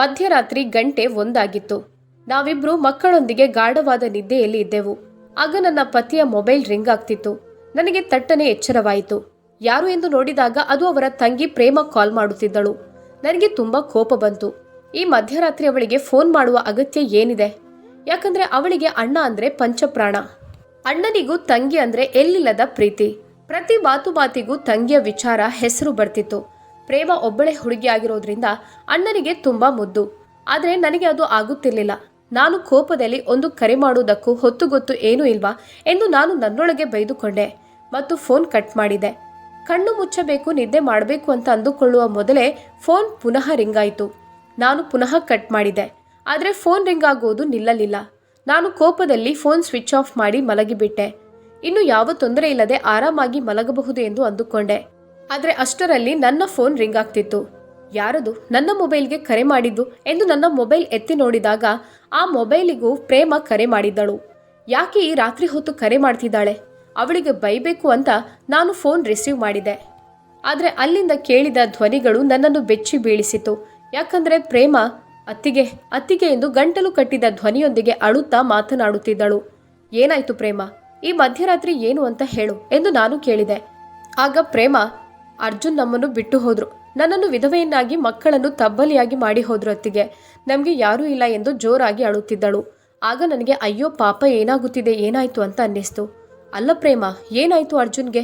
ಮಧ್ಯರಾತ್ರಿ ಗಂಟೆ ಒಂದಾಗಿತ್ತು. ನಾವಿಬ್ರು ಮಕ್ಕಳೊಂದಿಗೆ ಗಾಢವಾದ ನಿದ್ದೆಯಲ್ಲಿ ಇದ್ದೆವು. ಆಗ ನನ್ನ ಪತಿಯ ಮೊಬೈಲ್ ರಿಂಗ್ ಆಗ್ತಿತ್ತು. ನನಗೆ ತಟ್ಟನೆ ಎಚ್ಚರವಾಯಿತು. ಯಾರು ಎಂದು ನೋಡಿದಾಗ ಅದು ಅವರ ತಂಗಿ ಪ್ರೇಮ ಕಾಲ್ ಮಾಡುತ್ತಿದ್ದಳು. ನನಗೆ ತುಂಬಾ ಕೋಪ ಬಂತು. ಈ ಮಧ್ಯರಾತ್ರಿ ಅವಳಿಗೆ ಫೋನ್ ಮಾಡುವ ಅಗತ್ಯ ಏನಿದೆ? ಯಾಕಂದ್ರೆ ಅವಳಿಗೆ ಅಣ್ಣ ಅಂದ್ರೆ ಪಂಚಪ್ರಾಣ. ಅಣ್ಣನಿಗೂ ತಂಗಿ ಅಂದ್ರೆ ಎಲ್ಲಿಲ್ಲದ ಪ್ರೀತಿ. ಪ್ರತಿ ಮಾತು ಮಾತಿಗೂ ತಂಗಿಯ ವಿಚಾರ ಹೆಸರು ಬರ್ತಿತ್ತು. ಪ್ರೇಮ ಒಬ್ಬಳೆ ಹುಡುಗಿಯಾಗಿರೋದ್ರಿಂದ ಅಣ್ಣನಿಗೆ ತುಂಬಾ ಮುದ್ದು. ಆದರೆ ನನಗೆ ಅದು ಆಗುತ್ತಿರಲಿಲ್ಲ. ನಾನು ಕೋಪದಲ್ಲಿ ಒಂದು ಕರೆ ಮಾಡುವುದಕ್ಕೂ ಹೊತ್ತು ಗೊತ್ತು ಏನೂ ಇಲ್ವಾ ಎಂದು ನಾನು ನನ್ನೊಳಗೆ ಬೈದುಕೊಂಡೆ ಮತ್ತು ಫೋನ್ ಕಟ್ ಮಾಡಿದೆ. ಕಣ್ಣು ಮುಚ್ಚಬೇಕು, ನಿದ್ದೆ ಮಾಡಬೇಕು ಅಂತ ಅಂದುಕೊಳ್ಳುವ ಮೊದಲೇ ಫೋನ್ ಪುನಃ ರಿಂಗ್ ಆಯಿತು. ನಾನು ಪುನಃ ಕಟ್ ಮಾಡಿದೆ. ಆದರೆ ಫೋನ್ ರಿಂಗ್ ಆಗೋದು ನಿಲ್ಲಲಿಲ್ಲ. ನಾನು ಕೋಪದಲ್ಲಿ ಫೋನ್ ಸ್ವಿಚ್ ಆಫ್ ಮಾಡಿ ಮಲಗಿಬಿಟ್ಟೆ. ಇನ್ನು ಯಾವ ತೊಂದರೆ ಇಲ್ಲದೆ ಆರಾಮಾಗಿ ಮಲಗಬಹುದು ಎಂದು ಅಂದುಕೊಂಡೆ. ಆದರೆ ಅಷ್ಟರಲ್ಲಿ ನನ್ನ ಫೋನ್ ರಿಂಗ್ ಆಗ್ತಿತ್ತು. ಯಾರದು? ನನ್ನ ಮೊಬೈಲ್ಗೆ ಕರೆ ಮಾಡಿದ್ದು ಎಂದು ನನ್ನ ಮೊಬೈಲ್ ಎತ್ತಿ ನೋಡಿದಾಗ ಆ ಮೊಬೈಲಿಗೂ ಪ್ರೇಮ ಕರೆ ಮಾಡಿದ್ದಳು. ಯಾಕೆ ಈ ರಾತ್ರಿ ಹೊತ್ತು ಕರೆ ಮಾಡ್ತಿದ್ದಾಳೆ? ಅವಳಿಗೆ ಬೈಬೇಕು ಅಂತ ನಾನು ಫೋನ್ ರಿಸೀವ್ ಮಾಡಿದೆ. ಆದರೆ ಅಲ್ಲಿಂದ ಕೇಳಿದ ಧ್ವನಿಗಳು ನನ್ನನ್ನು ಬೆಚ್ಚಿ ಬೀಳಿಸಿತು. ಯಾಕಂದರೆ ಪ್ರೇಮ ಅತ್ತಿಗೆ ಅತ್ತಿಗೆ ಎಂದು ಗಂಟಲು ಕಟ್ಟಿದ ಧ್ವನಿಯೊಂದಿಗೆ ಅಳುತ್ತಾ ಮಾತನಾಡುತ್ತಿದ್ದಳು. ಏನಾಯ್ತು ಪ್ರೇಮ? ಈ ಮಧ್ಯರಾತ್ರಿ ಏನು ಅಂತ ಹೇಳು ಎಂದು ನಾನು ಕೇಳಿದೆ. ಆಗ ಪ್ರೇಮ ಅರ್ಜುನ್ ನಮ್ಮನ್ನು ಬಿಟ್ಟು ಹೋದ್ರು. ನನ್ನನ್ನು ವಿಧವೆಯನ್ನಾಗಿ, ಮಕ್ಕಳನ್ನು ತಬ್ಬಲಿಯಾಗಿ ಮಾಡಿ ಹೋದ್ರು ಅತ್ತಿಗೆ. ನಮಗೆ ಯಾರೂ ಇಲ್ಲ ಎಂದು ಜೋರಾಗಿ ಅಳುತ್ತಿದ್ದಳು. ಆಗ ನನಗೆ, ಅಯ್ಯೋ, ಪಾಪ ಏನಾಗುತ್ತಿದೆ, ಏನಾಯ್ತು ಅಂತ ಅನ್ನಿಸ್ತು. ಅಲ್ಲ ಪ್ರೇಮ, ಏನಾಯ್ತು ಅರ್ಜುನ್ಗೆ?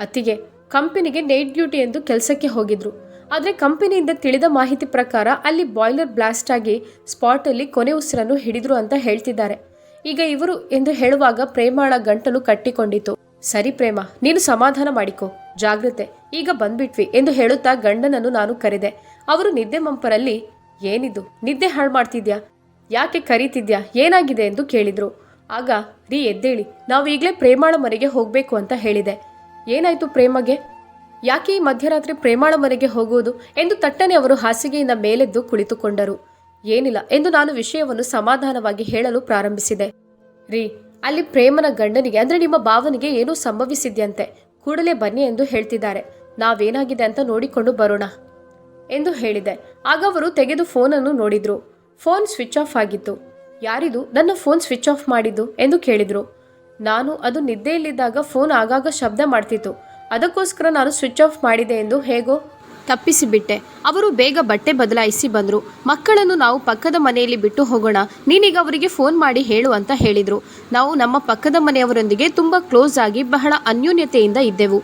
ಅತ್ತಿಗೆ, ಕಂಪನಿಗೆ ನೈಟ್ ಡ್ಯೂಟಿ ಎಂದು ಕೆಲಸಕ್ಕೆ ಹೋಗಿದ್ರು. ಆದರೆ ಕಂಪನಿಯಿಂದ ತಿಳಿದ ಮಾಹಿತಿ ಪ್ರಕಾರ ಅಲ್ಲಿ ಬಾಯ್ಲರ್ ಬ್ಲಾಸ್ಟ್ ಆಗಿ ಸ್ಪಾಟಲ್ಲಿ ಕೊನೆ ಉಸಿರನ್ನು ಹಿಡಿದ್ರು ಅಂತ ಹೇಳ್ತಿದ್ದಾರೆ. ಈಗ ಇವರು ಎಂದು ಹೇಳುವಾಗ ಪ್ರೇಮಾಳ ಗಂಟಲು ಕಟ್ಟಿಕೊಂಡಿತು ಸರಿ ಪ್ರೇಮ, ನೀನು ಸಮಾಧಾನ ಮಾಡಿಕೊ. ಜಾಗ್ರತೆ, ಈಗ ಬಂದ್ಬಿಟ್ವಿ ಎಂದು ಹೇಳುತ್ತಾ ಗಂಡನನ್ನು ನಾನು ಕರೆದೆ. ಅವರು ನಿದ್ದೆ ಮಂಪರಲ್ಲಿ, ಏನಿದು, ನಿದ್ದೆ ಹಾಳು ಮಾಡ್ತಿದ್ಯಾ? ಯಾಕೆ ಕರೀತಿದ್ಯಾ? ಏನಾಗಿದೆ ಎಂದು ಕೇಳಿದ್ರು. ಆಗ, ರೀ, ಎದ್ದೇಳಿ, ನಾವು ಈಗಲೇ ಪ್ರೇಮಾಳ ಮನೆಗೆ ಹೋಗಬೇಕು ಅಂತ ಹೇಳಿದೆ. ಏನಾಯ್ತು ಪ್ರೇಮಗೆ? ಯಾಕೆ ಈ ಮಧ್ಯರಾತ್ರಿ ಪ್ರೇಮಾಳ ಮನೆಗೆ ಹೋಗುವುದು ಎಂದು ತಟ್ಟನೆ ಅವರು ಹಾಸಿಗೆಯಿಂದ ಮೇಲೆದ್ದು ಕುಳಿತುಕೊಂಡರು. ಏನಿಲ್ಲ ಎಂದು ನಾನು ವಿಷಯವನ್ನು ಸಮಾಧಾನವಾಗಿ ಹೇಳಲು ಪ್ರಾರಂಭಿಸಿದೆ. ರೀ, ಅಲ್ಲಿ ಪ್ರೇಮನ ಗಂಡನಿಗೆ, ಅಂದ್ರೆ ನಿಮ್ಮ ಭಾವನಿಗೆ ಏನೂ ಸಂಭವಿಸಿದ್ಯಂತೆ. ಕೂಡಲೇ ಬನ್ನಿ ಎಂದು ಹೇಳ್ತಿದ್ದಾರೆ. ನಾವೇನಾಗಿದೆ ಅಂತ ನೋಡಿಕೊಂಡು ಬರೋಣ ಎಂದು ಹೇಳಿದೆ. ಆಗ ಅವರು ತೆಗೆದು ಫೋನನ್ನು ನೋಡಿದ್ರು. ಫೋನ್ ಸ್ವಿಚ್ ಆಫ್ ಆಗಿತ್ತು. ಯಾರಿದು? ನನ್ನ ಫೋನ್ ಸ್ವಿಚ್ ಆಫ್ ಮಾಡಿದ್ದು ಎಂದು ಕೇಳಿದರು. ನಾನು ಅದು ನಿದ್ದೆಯಲ್ಲಿದ್ದಾಗ ಫೋನ್ ಆಗಾಗ ಶಬ್ದ ಮಾಡ್ತಿತ್ತು. ಅದಕ್ಕೋಸ್ಕರ ನಾನು ಸ್ವಿಚ್ ಆಫ್ ಮಾಡಿದೆ ಎಂದು ಹೇಗೋ ತಪ್ಪಿಸಿಬಿಟ್ಟೆ. ಅವರು ಬೇಗ ಬಟ್ಟೆ ಬದಲಾಯಿಸಿ ಬಂದರು. ಮಕ್ಕಳನ್ನು ನಾವು ಪಕ್ಕದ ಮನೆಯಲ್ಲಿ ಬಿಟ್ಟು ಹೋಗೋಣ. ನೀನೀಗ ಅವರಿಗೆ ಫೋನ್ ಮಾಡಿ ಹೇಳು ಅಂತ ಹೇಳಿದರು. ನಾವು ನಮ್ಮ ಪಕ್ಕದ ಮನೆಯವರೊಂದಿಗೆ ತುಂಬ ಕ್ಲೋಸ್ ಆಗಿ ಬಹಳ ಅನ್ಯೋನ್ಯತೆಯಿಂದ ಇದ್ದೆವು.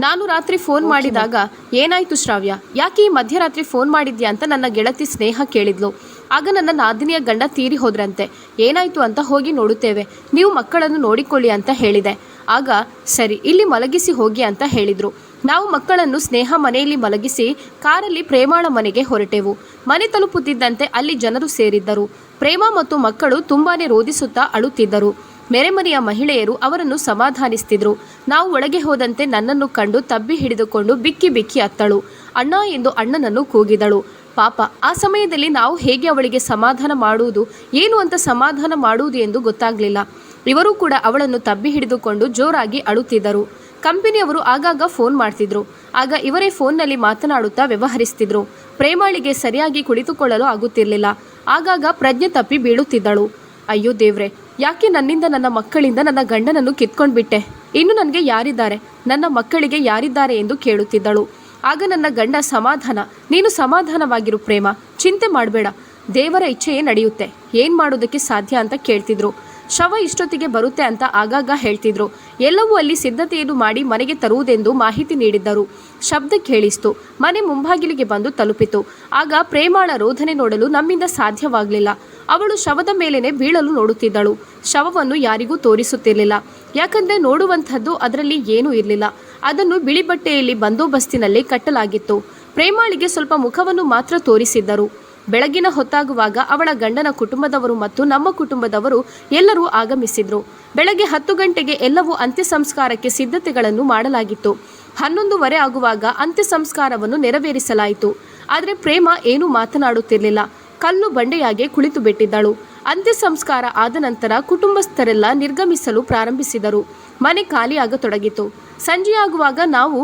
ನಾನು ರಾತ್ರಿ ಫೋನ್ ಮಾಡಿದಾಗ ಏನಾಯಿತು ಶ್ರಾವ್ಯ? ಯಾಕೆ ಈ ಮಧ್ಯರಾತ್ರಿ ಫೋನ್ ಮಾಡಿದ್ಯಾ ಅಂತ ನನ್ನ ಗೆಳತಿ ಸ್ನೇಹ ಕೇಳಿದ್ಲು. ಆಗ ನನ್ನ ನಾದಿನಿಯ ಗಂಡ ತೀರಿ ಹೋದ್ರಂತೆ. ಏನಾಯಿತು ಅಂತ ಹೋಗಿ ನೋಡುತ್ತೇವೆ. ನೀವು ಮಕ್ಕಳನ್ನು ನೋಡಿಕೊಳ್ಳಿ ಅಂತ ಹೇಳಿದೆ. ಆಗ ಸರಿ ಇಲ್ಲಿ ಮಲಗಿಸಿ ಹೋಗಿ ಅಂತ ಹೇಳಿದ್ರು. ನಾವು ಮಕ್ಕಳನ್ನು ಸ್ನೇಹ ಮನೆಯಲ್ಲಿ ಮಲಗಿಸಿ, ಕಾರಲ್ಲಿ ಪ್ರೇಮಾಳ ಮನೆಗೆ ಹೊರಟೆವು. ಮನೆ ತಲುಪುತ್ತಿದ್ದಂತೆ ಅಲ್ಲಿ ಜನರು ಸೇರಿದ್ದರು. ಪ್ರೇಮ ಮತ್ತು ಮಕ್ಕಳು ತುಂಬಾನೇ ರೋಧಿಸುತ್ತಾ ಅಳುತ್ತಿದ್ದರು. ಮೆರೆಮನೆಯ ಮಹಿಳೆಯರು ಅವರನ್ನು ಸಮಾಧಾನಿಸ್ತಿದ್ರು. ನಾವು ಒಳಗೆ ಹೋದಂತೆ ನನ್ನನ್ನು ಕಂಡು ತಬ್ಬಿ ಹಿಡಿದುಕೊಂಡು ಬಿಕ್ಕಿ ಬಿಕ್ಕಿ ಅತ್ತಳು. ಅಣ್ಣ ಎಂದು ಅಣ್ಣನನ್ನು ಕೂಗಿದಳು. ಪಾಪ, ಆ ಸಮಯದಲ್ಲಿ ನಾವು ಹೇಗೆ ಅವಳಿಗೆ ಸಮಾಧಾನ ಮಾಡುವುದು, ಏನು ಅಂತ ಸಮಾಧಾನ ಮಾಡುವುದು ಎಂದು ಗೊತ್ತಾಗಲಿಲ್ಲ. ಇವರೂ ಕೂಡ ಅವಳನ್ನು ತಬ್ಬಿ ಹಿಡಿದುಕೊಂಡು ಜೋರಾಗಿ ಅಳುತ್ತಿದ್ದರು. ಕಂಪನಿಯವರು ಆಗಾಗ ಫೋನ್ ಮಾಡ್ತಿದ್ರು. ಆಗ ಇವರೇ ಫೋನ್ನಲ್ಲಿ ಮಾತನಾಡುತ್ತಾ ವ್ಯವಹರಿಸ್ತಿದ್ರು. ಪ್ರೇಮಾಳಿಗೆ ಸರಿಯಾಗಿ ಕುಳಿತುಕೊಳ್ಳಲು ಆಗುತ್ತಿರಲಿಲ್ಲ. ಆಗಾಗ ಪ್ರಜ್ಞೆ ತಪ್ಪಿ ಬೀಳುತ್ತಿದ್ದಳು. ಅಯ್ಯೋ ದೇವ್ರೆ, ಯಾಕೆ ನನ್ನಿಂದ ನನ್ನ ಮಕ್ಕಳಿಂದ ನನ್ನ ಗಂಡನನ್ನು ಕಿತ್ಕೊಂಡ್ಬಿಟ್ಟೆ? ಇನ್ನು ನನಗೆ ಯಾರಿದ್ದಾರೆ? ನನ್ನ ಮಕ್ಕಳಿಗೆ ಯಾರಿದ್ದಾರೆ ಎಂದು ಕೇಳುತ್ತಿದ್ದಳು. ಆಗ ನನ್ನ ಗಂಡ, ಸಮಾಧಾನ, ನೀನು ಸಮಾಧಾನವಾಗಿರು ಪ್ರೇಮ. ಚಿಂತೆ ಮಾಡಬೇಡ. ದೇವರ ಇಚ್ಛೆಯೇ ನಡೆಯುತ್ತೆ. ಏನು ಮಾಡೋದಕ್ಕೆ ಸಾಧ್ಯ? ಅಂತ ಕೇಳ್ತಿದ್ರು. ಶವ ಇಷ್ಟೊತ್ತಿಗೆ ಬರುತ್ತೆ ಅಂತ ಆಗಾಗ ಹೇಳ್ತಿದ್ರು. ಎಲ್ಲವೂ ಅಲ್ಲಿ ಸಿದ್ಧತೆಯನ್ನು ಮಾಡಿ ಮನೆಗೆ ತರುವುದೆಂದು ಮಾಹಿತಿ ನೀಡಿದ್ದರು. ಶಬ್ದ ಕೇಳಿಸ್ತು. ಮನೆ ಮುಂಭಾಗಿಲಿಗೆ ಬಂದು ತಲುಪಿತು. ಆಗ ಪ್ರೇಮಾಳ ರೋಧನೆ ನೋಡಲು ನಮ್ಮಿಂದ ಸಾಧ್ಯವಾಗಲಿಲ್ಲ. ಅವಳು ಶವದ ಮೇಲೇನೆ ಬೀಳಲು ನೋಡುತ್ತಿದ್ದಳು. ಶವವನ್ನು ಯಾರಿಗೂ ತೋರಿಸುತ್ತಿರಲಿಲ್ಲ. ಯಾಕಂದ್ರೆ ನೋಡುವಂಥದ್ದು ಅದರಲ್ಲಿ ಏನೂ ಇರಲಿಲ್ಲ. ಅದನ್ನು ಬಿಳಿ ಬಟ್ಟೆಯಲ್ಲಿ ಬಂದೋಬಸ್ತಿನಲ್ಲಿ ಕಟ್ಟಲಾಗಿತ್ತು. ಪ್ರೇಮಾಳಿಗೆ ಸ್ವಲ್ಪ ಮುಖವನ್ನು ಮಾತ್ರ ತೋರಿಸಿದ್ದರು. ಬೆಳಗಿನ ಹೊತ್ತಾಗುವಾಗ ಅವಳ ಗಂಡನ ಕುಟುಂಬದವರು ಮತ್ತು ನಮ್ಮ ಕುಟುಂಬದವರು ಎಲ್ಲರೂ ಆಗಮಿಸಿದ್ರು. ಬೆಳಗ್ಗೆ ಹತ್ತು ಗಂಟೆಗೆ ಎಲ್ಲವೂ ಅಂತ್ಯ ಸಂಸ್ಕಾರಕ್ಕೆ ಸಿದ್ಧತೆಗಳನ್ನು ಮಾಡಲಾಗಿತ್ತು. ಹನ್ನೊಂದುವರೆ ಆಗುವಾಗ ಅಂತ್ಯ ಸಂಸ್ಕಾರವನ್ನು ನೆರವೇರಿಸಲಾಯಿತು. ಆದರೆ ಪ್ರೇಮ ಏನೂ ಮಾತನಾಡುತ್ತಿರಲಿಲ್ಲ. ಕಲ್ಲು ಬಂಡೆಯಾಗೆ ಕುಳಿತು ಬಿಟ್ಟಿದ್ದಳು ಅಂತ್ಯ ಸಂಸ್ಕಾರ ಆದ ನಂತರ ಕುಟುಂಬಸ್ಥರೆಲ್ಲ ನಿರ್ಗಮಿಸಲು ಪ್ರಾರಂಭಿಸಿದರು. ಮನೆ ಖಾಲಿಯಾಗತೊಡಗಿತು. ಸಂಜೆಯಾಗುವಾಗ ನಾವು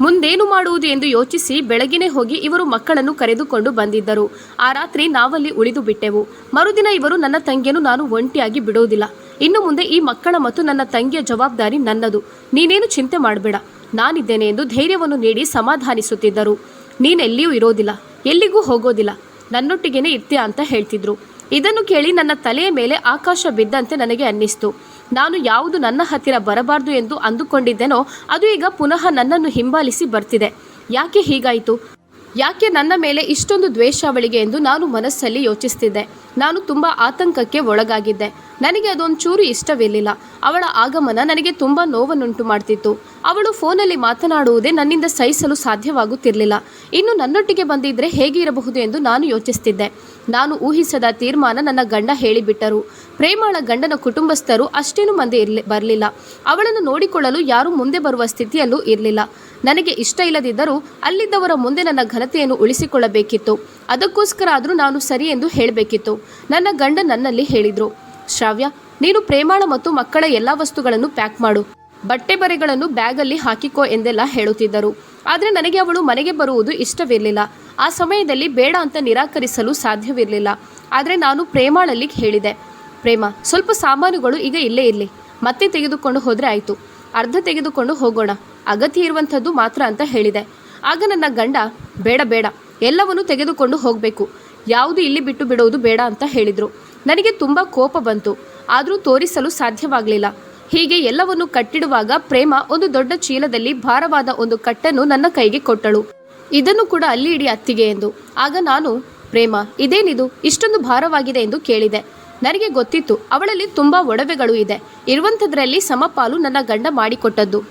ಮುಂದೇನು ಮಾಡುವುದು ಎಂದು ಯೋಚಿಸಿ ಬೆಳಗಿನೇ ಹೋಗಿ ಇವರು ಮಕ್ಕಳನ್ನು ಕರೆದುಕೊಂಡು ಬಂದಿದ್ದರು. ಆ ರಾತ್ರಿ ನಾವಲ್ಲಿ ಉಳಿದು ಬಿಟ್ಟೆವು. ಮರುದಿನ ಇವರು ನನ್ನ ತಂಗಿಯನ್ನು ನಾನು ಒಂಟಿಯಾಗಿ ಬಿಡುವುದಿಲ್ಲ. ಇನ್ನು ಮುಂದೆ ಈ ಮಕ್ಕಳ ಮತ್ತು ನನ್ನ ತಂಗಿಯ ಜವಾಬ್ದಾರಿ ನನ್ನದು. ನೀನೇನು ಚಿಂತೆ ಮಾಡಬೇಡ. ನಾನಿದ್ದೇನೆ ಎಂದು ಧೈರ್ಯವನ್ನು ನೀಡಿ ಸಮಾಧಾನಿಸುತ್ತಿದ್ದರು. ನೀನೆಲ್ಲಿಯೂ ಇರೋದಿಲ್ಲ. ಎಲ್ಲಿಗೂ ಹೋಗೋದಿಲ್ಲ. ನನ್ನೊಟ್ಟಿಗೇನೆ ಇರ್ತೀಯ ಅಂತ ಹೇಳ್ತಿದ್ರು. ಇದನ್ನು ಕೇಳಿ ನನ್ನ ತಲೆಯ ಮೇಲೆ ಆಕಾಶ ಬಿದ್ದಂತೆ ನನಗೆ ಅನ್ನಿಸ್ತು. ನಾನು ಯಾವುದು ನನ್ನ ಹತ್ತಿರ ಬರಬಾರ್ದು ಎಂದು ಅಂದುಕೊಂಡಿದ್ದೆನೋ, ಅದು ಈಗ ಪುನಃ ನನ್ನನ್ನು ಹಿಂಬಾಲಿಸಿ ಬರ್ತಿದೆ. ಯಾಕೆ ಹೀಗಾಯಿತು? ಯಾಕೆ ನನ್ನ ಮೇಲೆ ಇಷ್ಟೊಂದು ದ್ವೇಷ ಅವಳಿಗೆ ಎಂದು ನಾನು ಮನಸ್ಸಲ್ಲಿ ಯೋಚಿಸ್ತಿದ್ದೆ. ನಾನು ತುಂಬ ಆತಂಕಕ್ಕೆ ಒಳಗಾಗಿದ್ದೆ. ನನಗೆ ಅದೊಂಚೂರು ಇಷ್ಟವಿರಲಿಲ್ಲ. ಅವಳ ಆಗಮನ ನನಗೆ ತುಂಬ ನೋವನ್ನುಂಟು ಮಾಡ್ತಿತ್ತು. ಅವಳು ಫೋನಲ್ಲಿ ಮಾತನಾಡುವುದೇ ನನ್ನಿಂದ ಸಹಿಸಲು ಸಾಧ್ಯವಾಗುತ್ತಿರಲಿಲ್ಲ. ಇನ್ನು ನನ್ನೊಟ್ಟಿಗೆ ಬಂದಿದ್ದರೆ ಹೇಗೆ ಇರಬಹುದು ಎಂದು ನಾನು ಯೋಚಿಸ್ತಿದ್ದೆ. ನಾನು ಊಹಿಸದ ತೀರ್ಮಾನ ನನ್ನ ಗಂಡ ಹೇಳಿಬಿಟ್ಟರು. ಪ್ರೇಮಾಳ ಗಂಡನ ಕುಟುಂಬಸ್ಥರು ಅಷ್ಟೇನು ಮಂದಿ ಇರಲಿ, ಬರಲಿಲ್ಲ. ಅವಳನ್ನು ನೋಡಿಕೊಳ್ಳಲು ಯಾರೂ ಮುಂದೆ ಬರುವ ಸ್ಥಿತಿಯಲ್ಲೂ ಇರಲಿಲ್ಲ. ನನಗೆ ಇಷ್ಟ ಇಲ್ಲದಿದ್ದರೂ ಅಲ್ಲಿದ್ದವರ ಮುಂದೆ ನನ್ನ ಘನತೆಯನ್ನು ಉಳಿಸಿಕೊಳ್ಳಬೇಕಿತ್ತು. ಅದಕ್ಕೋಸ್ಕರ ಆದರೂ ನಾನು ಸರಿ ಎಂದು ಹೇಳಬೇಕಿತ್ತು. ನನ್ನ ಗಂಡ ನನ್ನಲ್ಲಿ ಹೇಳಿದರು, ಶ್ರಾವ್ಯ, ನೀನು ಪ್ರೇಮಾಳ ಮತ್ತು ಮಕ್ಕಳ ಎಲ್ಲ ವಸ್ತುಗಳನ್ನು ಪ್ಯಾಕ್ ಮಾಡು. ಬಟ್ಟೆ ಬರೆಗಳನ್ನು ಬ್ಯಾಗಲ್ಲಿ ಹಾಕಿಕೋ ಎಂದೆಲ್ಲ ಹೇಳುತ್ತಿದ್ದರು. ಆದರೆ ನನಗೆ ಅವಳು ಮನೆಗೆ ಬರುವುದು ಇಷ್ಟವಿರಲಿಲ್ಲ. ಆ ಸಮಯದಲ್ಲಿ ಬೇಡ ಅಂತ ನಿರಾಕರಿಸಲು ಸಾಧ್ಯವಿರಲಿಲ್ಲ. ಆದರೆ ನಾನು ಪ್ರೇಮಾಳಲ್ಲಿ ಹೇಳಿದೆ. ಪ್ರೇಮ, ಸ್ವಲ್ಪ ಸಾಮಾನುಗಳು ಈಗ ಇಲ್ಲೇ ಇರಲಿ. ಮತ್ತೆ ತೆಗೆದುಕೊಂಡು ಹೋದರೆ ಆಯಿತು. ಅರ್ಧ ತೆಗೆದುಕೊಂಡು ಹೋಗೋಣ. ಅಗತ್ಯ ಇರುವಂಥದ್ದು ಮಾತ್ರ ಅಂತ ಹೇಳಿದೆ. ಆಗ ನನ್ನ ಗಂಡ, ಬೇಡ ಬೇಡ. ಎಲ್ಲವನ್ನು ತೆಗೆದುಕೊಂಡು ಹೋಗಬೇಕು. ಯಾವುದು ಇಲ್ಲಿ ಬಿಟ್ಟು ಬಿಡೋದು ಬೇಡ ಅಂತ ಹೇಳಿದರು. ನನಗೆ ತುಂಬ ಕೋಪ ಬಂತು. ಆದರೂ ತೋರಿಸಲು ಸಾಧ್ಯವಾಗಲಿಲ್ಲ. ಹೀಗೆ ಎಲ್ಲವನ್ನು ಕಟ್ಟಿಡುವಾಗ ಪ್ರೇಮ ಒಂದು ದೊಡ್ಡ ಚೀಲದಲ್ಲಿ ಭಾರವಾದ ಒಂದು ಕಟ್ಟನ್ನು ನನ್ನ ಕೈಗೆ ಕೊಟ್ಟಳು. ಇದನ್ನು ಕೂಡ ಅಲ್ಲಿ ಇಡಿ ಅತ್ತಿಗೆ ಎಂದು. ಆಗ ನಾನು, ಪ್ರೇಮ, ಇದೇನಿದು? ಇಷ್ಟೊಂದು ಭಾರವಾಗಿದೆ ಎಂದು ಕೇಳಿದೆ. ನನಗೆ ಗೊತ್ತಿತ್ತು, ಅವಳಲ್ಲಿ ತುಂಬಾ ಒಡವೆಗಳು ಇದೆ. ಇರುವಂಥದ್ರಲ್ಲಿ ಸಮಪಾಲು ನನ್ನ ಗಂಡ ಮಾಡಿಕೊಟ್ಟದ್ದು.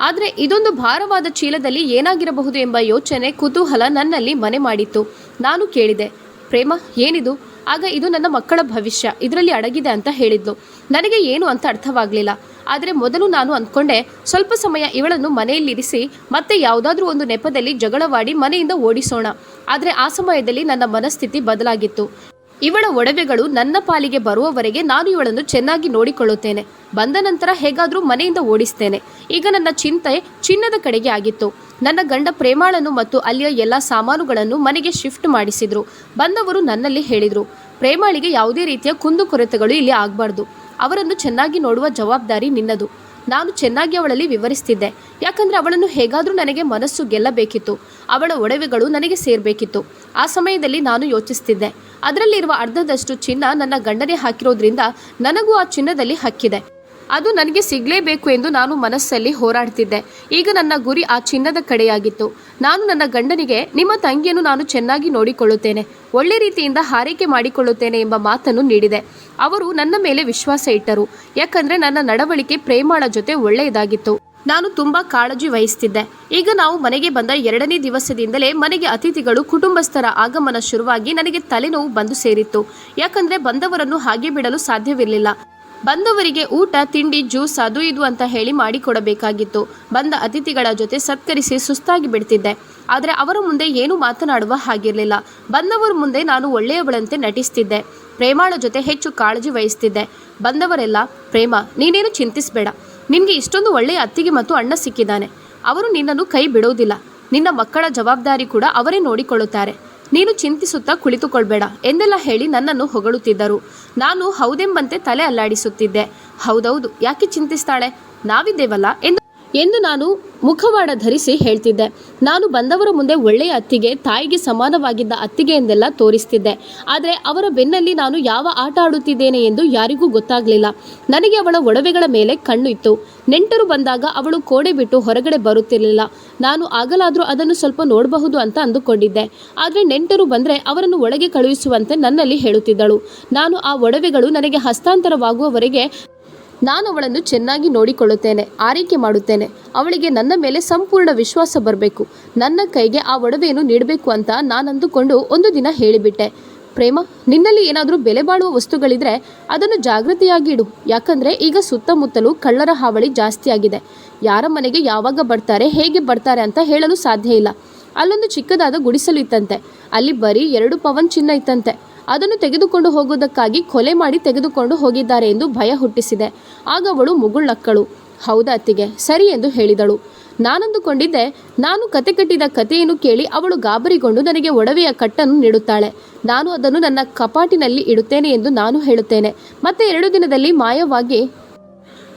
ಆದರೆ ಇದೊಂದು ಭಾರವಾದ ಚೀಲದಲ್ಲಿ ಏನಾಗಿರಬಹುದು ಎಂಬ ಯೋಚನೆ, ಕುತೂಹಲ ನನ್ನಲ್ಲಿ ಮನೆ ಮಾಡಿತ್ತು. ನಾನು ಕೇಳಿದೆ, ಪ್ರೇಮ, ಏನಿದು? ಆಗ ಇದು ನನ್ನ ಮಕ್ಕಳ ಭವಿಷ್ಯ. ಇದರಲ್ಲಿ ಅಡಗಿದೆ ಅಂತ ಹೇಳಿದ್ಲು. ನನಗೆ ಏನು ಅಂತ ಅರ್ಥವಾಗಲಿಲ್ಲ. ಆದರೆ ಮೊದಲು ನಾನು ಅಂದ್ಕೊಂಡೆ, ಸ್ವಲ್ಪ ಸಮಯ ಇವಳನ್ನು ಮನೆಯಲ್ಲಿರಿಸಿ ಮತ್ತೆ ಯಾವುದಾದ್ರೂ ಒಂದು ನೆಪದಲ್ಲಿ ಜಗಳವಾಡಿ ಮನೆಯಿಂದ ಓಡಿಸೋಣ. ಆದರೆ ಆ ಸಮಯದಲ್ಲಿ ನನ್ನ ಮನಸ್ಥಿತಿ ಬದಲಾಗಿತ್ತು. ಇವಳ ಒಡವೆಗಳು ನನ್ನ ಪಾಲಿಗೆ ಬರುವವರೆಗೆ ನಾನು ಇವಳನ್ನು ಚೆನ್ನಾಗಿ ನೋಡಿಕೊಳ್ಳುತ್ತೇನೆ. ಬಂದ ನಂತರ ಹೇಗಾದರೂ ಮನೆಯಿಂದ ಓಡಿಸ್ತೇನೆ. ಈಗ ನನ್ನ ಚಿಂತೆ ಚಿನ್ನದ ಕಡೆಗೆ ಆಗಿತ್ತು. ನನ್ನ ಗಂಡ ಪ್ರೇಮಾಳನ್ನು ಮತ್ತು ಅಲ್ಲಿಯ ಎಲ್ಲ ಸಾಮಾನುಗಳನ್ನು ಮನೆಗೆ ಶಿಫ್ಟ್ ಮಾಡಿಸಿದ್ರು. ಬಂದವರು ನನ್ನಲ್ಲಿ ಹೇಳಿದರು ಪ್ರೇಮಾಳಿಗೆ ಯಾವುದೇ ರೀತಿಯ ಕುಂದುಕೊರತೆಗಳು ಇಲ್ಲಿ ಆಗಬಾರ್ದು. ಅವರನ್ನು ಚೆನ್ನಾಗಿ ನೋಡುವ ಜವಾಬ್ದಾರಿ ನಿನ್ನದು. ನಾನು ಚೆನ್ನಾಗಿ ಅವಳಲ್ಲಿ ವಿವರಿಸ್ತಿದ್ದೆ. ಯಾಕಂದ್ರೆ ಅವಳನ್ನು ಹೇಗಾದರೂ ನನಗೆ ಮನಸ್ಸು ಗೆಲ್ಲಬೇಕಿತ್ತು. ಅವಳ ಒಡವೆಗಳು ನನಗೆ ಸೇರಬೇಕಿತ್ತು. ಆ ಸಮಯದಲ್ಲಿ ನಾನು ಯೋಚಿಸ್ತಿದ್ದೆ. ಅದರಲ್ಲಿರುವ ಅರ್ಧದಷ್ಟು ಚಿನ್ನ ನನ್ನ ಗಂಡನೇ ಹಾಕಿರೋದ್ರಿಂದ ನನಗೂ ಆ ಚಿನ್ನದಲ್ಲಿ ಹಕ್ಕಿದೆ. ಅದು ನನಗೆ ಸಿಗಲೇಬೇಕು ಎಂದು ನಾನು ಮನಸ್ಸಲ್ಲಿ ಹೋರಾಡ್ತಿದ್ದೆ. ಈಗ ನನ್ನ ಗುರಿ ಆ ಚಿನ್ನದ ಕಡೆಯಾಗಿತ್ತು. ನಾನು ನನ್ನ ಗಂಡನಿಗೆ, ನಿಮ್ಮ ತಂಗಿಯನ್ನು ನಾನು ಚೆನ್ನಾಗಿ ನೋಡಿಕೊಳ್ಳುತ್ತೇನೆ, ಒಳ್ಳೆ ರೀತಿಯಿಂದ ಹಾರೈಕೆ ಮಾಡಿಕೊಳ್ಳುತ್ತೇನೆ ಎಂಬ ಮಾತನ್ನು ನೀಡಿದೆ. ಅವರು ನನ್ನ ಮೇಲೆ ವಿಶ್ವಾಸ ಇಟ್ಟರು. ಯಾಕಂದ್ರೆ ನನ್ನ ನಡವಳಿಕೆ ಪ್ರೇಮಾಳ ಜೊತೆ ಒಳ್ಳೆಯದಾಗಿತ್ತು. ನಾನು ತುಂಬಾ ಕಾಳಜಿ ವಹಿಸ್ತಿದ್ದೆ. ಈಗ ನಾವು ಮನೆಗೆ ಬಂದ ಎರಡನೇ ದಿವಸದಿಂದಲೇ ಮನೆಗೆ ಅತಿಥಿಗಳು, ಕುಟುಂಬಸ್ಥರ ಆಗಮನ ಶುರುವಾಗಿ ನನಗೆ ತಲೆನೋವು ಬಂದು ಸೇರಿತ್ತು. ಯಾಕಂದ್ರೆ ಬಂದವರನ್ನು ಹಾಗೆ ಬಿಡಲು ಸಾಧ್ಯವಿರಲಿಲ್ಲ. ಬಂದವರಿಗೆ ಊಟ, ತಿಂಡಿ, ಜ್ಯೂಸ್ ಅದು ಇದು ಅಂತ ಹೇಳಿ ಮಾಡಿಕೊಡಬೇಕಾಗಿತ್ತು. ಬಂದ ಅತಿಥಿಗಳ ಜೊತೆ ಸತ್ಕರಿಸಿ ಸುಸ್ತಾಗಿ ಬಿಡ್ತಿದ್ದೆ. ಆದರೆ ಅವರ ಮುಂದೆ ಏನು ಮಾತನಾಡುವ ಹಾಗಿರಲಿಲ್ಲ. ಬಂದವರ ಮುಂದೆ ನಾನು ಒಳ್ಳೆಯವಳಂತೆ ನಟಿಸ್ತಿದ್ದೆ. ಪ್ರೇಮಾಳ ಜೊತೆ ಹೆಚ್ಚು ಕಾಳಜಿ ವಹಿಸ್ತಿದ್ದೆ. ಬಂದವರೆಲ್ಲ, ಪ್ರೇಮ, ನೀನೇನು ಚಿಂತಿಸಬೇಡ. ನಿನಗೆ ಇಷ್ಟೊಂದು ಒಳ್ಳೆಯ ಅತ್ತಿಗೆ ಮತ್ತು ಅಣ್ಣ ಸಿಕ್ಕಿದ್ದಾನೆ. ಅವರು ನಿನ್ನನ್ನು ಕೈ ಬಿಡೋದಿಲ್ಲ. ನಿನ್ನ ಮಕ್ಕಳ ಜವಾಬ್ದಾರಿ ಕೂಡ ಅವರೇ ನೋಡಿಕೊಳ್ಳುತ್ತಾರೆ. ನೀನು ಚಿಂತಿಸುತ್ತಾ ಕುಳಿತುಕೊಳ್ಬೇಡ ಎಂದೆಲ್ಲ ಹೇಳಿ ನನ್ನನ್ನು ಹೊಗಳುತ್ತಿದ್ದರು. ನಾನು ಹೌದೆಂಬಂತೆ ತಲೆ ಅಲ್ಲಾಡಿಸುತ್ತಿದ್ದೆ. ಹೌದೌದು ಯಾಕೆ ಚಿಂತಿಸ್ತಾಳೆ? ನಾವಿದ್ದೇವಲ್ಲ ಎಂದು ಎಂದು ನಾನು ಮುಖವಾಡ ಧರಿಸಿ ಹೇಳ್ತಿದ್ದೆ. ನಾನು ಬಂದವರ ಮುಂದೆ ಒಳ್ಳೆಯ ಅತ್ತಿಗೆ, ತಾಯಿಗೆ ಸಮಾನವಾಗಿದ್ದ ಅತ್ತಿಗೆ ಎಂದೆಲ್ಲ ತೋರಿಸ್ತಿದ್ದೆ. ಆದರೆ ಅವರ ಬೆನ್ನಲ್ಲಿ ನಾನು ಯಾವ ಆಟ ಆಡುತ್ತಿದ್ದೇನೆ ಎಂದು ಯಾರಿಗೂ ಗೊತ್ತಾಗಲಿಲ್ಲ. ನನಗೆ ಅವಳ ಒಡವೆಗಳ ಮೇಲೆ ಕಣ್ಣು ಇತ್ತು. ನೆಂಟರು ಬಂದಾಗ ಅವಳು ಕೋಡೆ ಬಿಟ್ಟು ಹೊರಗಡೆ ಬರುತ್ತಿರಲಿಲ್ಲ. ನಾನು ಆಗಲಾದರೂ ಅದನ್ನು ಸ್ವಲ್ಪ ನೋಡಬಹುದು ಅಂತ ಅಂದುಕೊಂಡಿದ್ದೆ. ಆದರೆ ನೆಂಟರು ಬಂದರೆ ಅವರನ್ನು ಒಳಗೆ ಕಳುಹಿಸುವಂತೆ ನನ್ನಲ್ಲಿ ಹೇಳುತ್ತಿದ್ದಳು. ನಾನು ಆ ಒಡವೆಗಳು ನನಗೆ ಹಸ್ತಾಂತರವಾಗುವವರೆಗೆ ನಾನು ಅವಳನ್ನು ಚೆನ್ನಾಗಿ ನೋಡಿಕೊಳ್ಳುತ್ತೇನೆ, ಆರೈಕೆ ಮಾಡುತ್ತೇನೆ. ಅವಳಿಗೆ ನನ್ನ ಮೇಲೆ ಸಂಪೂರ್ಣ ವಿಶ್ವಾಸ ಬರಬೇಕು. ನನ್ನ ಕೈಗೆ ಆ ಒಡವೆಯನ್ನು ನೀಡಬೇಕು ಅಂತ ನಾನು ಅಂದುಕೊಂಡು ಒಂದು ದಿನ ಹೇಳಿಬಿಟ್ಟೆ. ಪ್ರೇಮ, ನಿನ್ನಲ್ಲಿ ಏನಾದರೂ ಬೆಲೆ ಬಾಳುವ ವಸ್ತುಗಳಿದ್ರೆ ಅದನ್ನು ಜಾಗೃತಿಯಾಗಿ ಇಡು. ಯಾಕಂದರೆ ಈಗ ಸುತ್ತಮುತ್ತಲೂ ಕಳ್ಳರ ಹಾವಳಿ ಜಾಸ್ತಿಯಾಗಿದೆ ಯಾರ ಮನೆಗೆ ಯಾವಾಗ ಬರ್ತಾರೆ, ಹೇಗೆ ಬರ್ತಾರೆ ಅಂತ ಹೇಳಲು ಸಾಧ್ಯ ಇಲ್ಲ. ಅಲ್ಲೊಂದು ಚಿಕ್ಕದಾದ ಗುಡಿಸಲು ಇತ್ತಂತೆ. ಅಲ್ಲಿ ಬರೀ ಎರಡು ಪವನ್ ಚಿನ್ನ ಇತ್ತಂತೆ. ಅದನ್ನು ತೆಗೆದುಕೊಂಡು ಹೋಗುವುದಕ್ಕಾಗಿ ಕೊಲೆ ಮಾಡಿ ತೆಗೆದುಕೊಂಡು ಹೋಗಿದ್ದಾರೆ ಎಂದು ಭಯ ಹುಟ್ಟಿಸಿದೆ. ಆಗ ಅವಳು ಮುಗುಳ್ಳಕ್ಕಳು ಹೌದಾ ಅತ್ತಿಗೆ? ಸರಿ ಎಂದು ಹೇಳಿದಳು. ನಾನಂದುಕೊಂಡಿದ್ದೆ. ನಾನು ಕತೆ ಕಟ್ಟಿದ ಕಥೆಯನ್ನು ಕೇಳಿ ಅವಳು ಗಾಬರಿಗೊಂಡು ನನಗೆ ಒಡವೆಯ ಕಟ್ಟನ್ನು ನೀಡುತ್ತಾಳೆ. ನಾನು ಅದನ್ನು ನನ್ನ ಕಪಾಟಿನಲ್ಲಿ ಇಡುತ್ತೇನೆ ಎಂದು ನಾನು ಹೇಳುತ್ತೇನೆ. ಮತ್ತೆ ಎರಡು ದಿನದಲ್ಲಿ ಮಾಯವಾಗಿ